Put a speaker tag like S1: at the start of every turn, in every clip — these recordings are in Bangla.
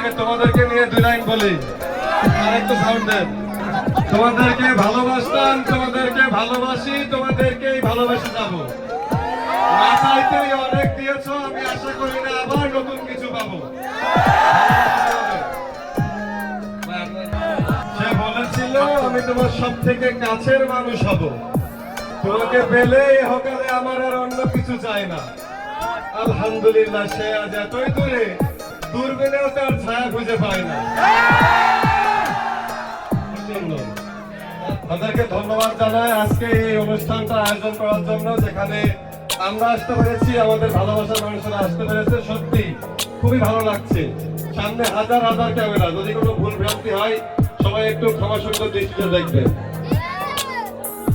S1: আগে তোমাদেরকে নিয়ে দুই লাইন বলি। আর একটু সাউন্ড দেন। তোমাদেরকে ভালোবাসতাম, তোমাদেরকে ভালোবাসি, তোমাদেরকেই ভালোবেসে যাব। না চাইতেই অনেক দিয়েছ, আমি আশা করি না আবার নতুন কিছু পাবো। আমি তোমার সব থেকে কাছের মানুষ হব। তোমাকে পেলে হকালে আমার আর অন্য কিছু চাই না। আলহামদুলিল্লাহ, সে আজ এতই দূরে, দূরবীনেও তার ছায়া খুঁজে পায় না। তাদেরকে ধন্যবাদ জানাই, আজকে এই অনুষ্ঠানটা আয়োজন করার জন্য, যেখানে আমরা আসতে পেরেছি, আমাদের ভালোবাসার মানুষেরা আসতে পেরেছে। সত্যি, খুবই ভালো লাগছে। সামনে হাজার হাজার ক্যামেরা, যদি কোনো ভুল ভ্রান্তি হয় সবাই একটু ক্ষমা সুন্দর দৃষ্টিতে দেখবে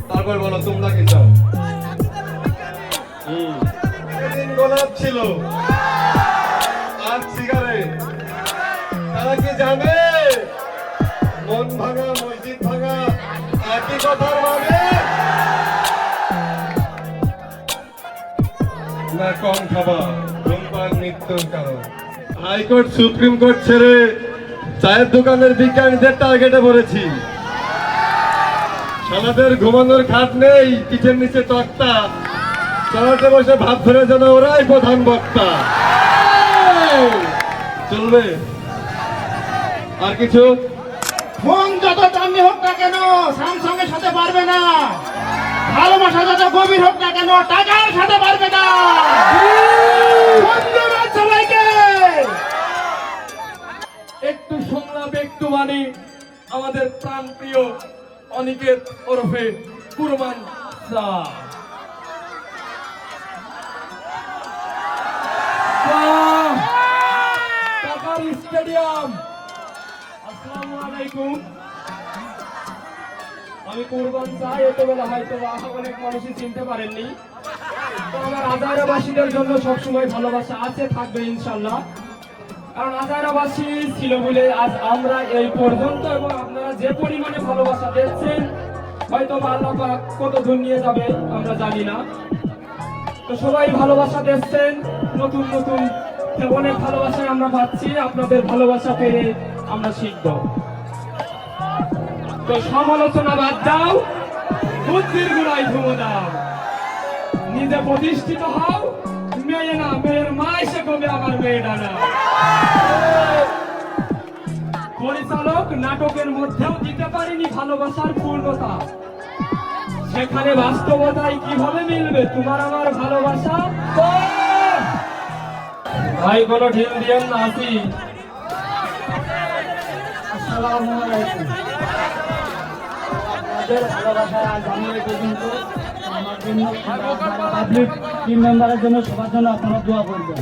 S1: তারপর বলো, তোমরা কি চাও? গোলাপ ছিল। আর সিগারেট। তারা কি জানে? মন ভাঙা, মসজিদ ভাঙা, একই কথার মানে? না, কম খাবা ধূমপান, মৃত্যুর কারণ। হাইকোর্ট, সুপ্রিম কোর্ট ছেড়ে চায়ের দোকানের বিজ্ঞানীদের টার্গেটে পড়েছি। সালাদের ঘুমানোর খাট নেই পিঠের নিচে তক্তা। চলাতে বসে ভাত ধরে যেন ওরাই প্রধান বক্তা। চলবে। আর কিছু?
S2: ফোন যত দামি হোক না কেন স্যামসাং এর সাথে পারবে না। ভালোবাসা যত গভীর হোক না কেন টাকার সাথে পারবে না।
S3: সংলাপ আমাদের প্রাণ প্রিয় অনিকেত ওরফে কুরবান শাহ স্টেডিয়াম। আসসালামু আলাইকুম। আমি কুরবান চাই এতবেলা হয়তো বা অনেক মানুষই চিনতে পারেননি। আমার আজারাবাসীদের জন্য সবসময় ভালোবাসা আছে, থাকবে ইনশাল্লাহ। কারণ আজারাবাসী ছিল বলে আজ আমরা এই পর্যন্ত এবং আপনারা যে পরিমাণে ভালোবাসা দিচ্ছেন হয়তো আল্লাহ কত দূর নিয়ে যাবে আমরা জানি না। তো সবাই ভালোবাসা দিচ্ছেন নতুন নতুন অনেক ভালোবাসা আমরা পাচ্ছি আপনাদের ভালোবাসা পেয়ে আমরা শিখব। তো সমালোচনা বাদ দাও, বুদ্ধির গুড়াই ধুমো দাও। নিজে প্রতিষ্ঠিত হও, মেয়ে না আমার মেয়েটা না পরিচালক নাটকের মধ্যেও দিতে পারিনি ভালোবাসার পূর্ণতা। সেখানে বাস্তবতায় কীভাবে মিলবে তোমার আমার ভালোবাসা? ভাই, কোনো ঢিল দিয়েন না, আসি।
S2: আমার জন্য টিম মেম্বারের জন্য সবার জন্য আপনারা দোয়া করবেন।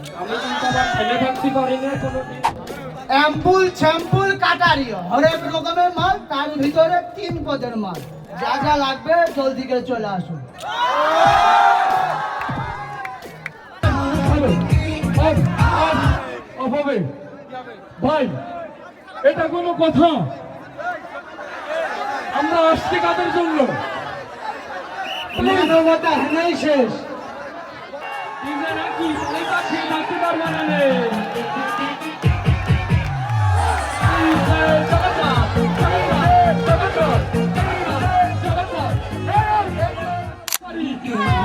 S4: অ্যাম্পুল শ্যাম্পুল কাটারি হরেক রকমের মাল তার ভিতরে তিন পদের মাল। যা যা লাগবে জলদি করে চলে আসুন।
S3: ভাই এটা কোনো কথা। আমরা আসছি কাদের জন্য?
S4: মানবতা হেনাই শেষ।
S3: নাচতে পারবে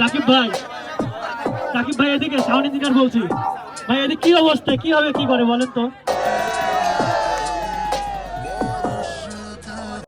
S5: রাকিব ভাই। রাকিব ভাই, এদিকে সাউন্ড ইঞ্জিনিয়ার বলছি। ভাই, এদিকে কি অবস্থা? কি হবে, কি করে বলেন তো?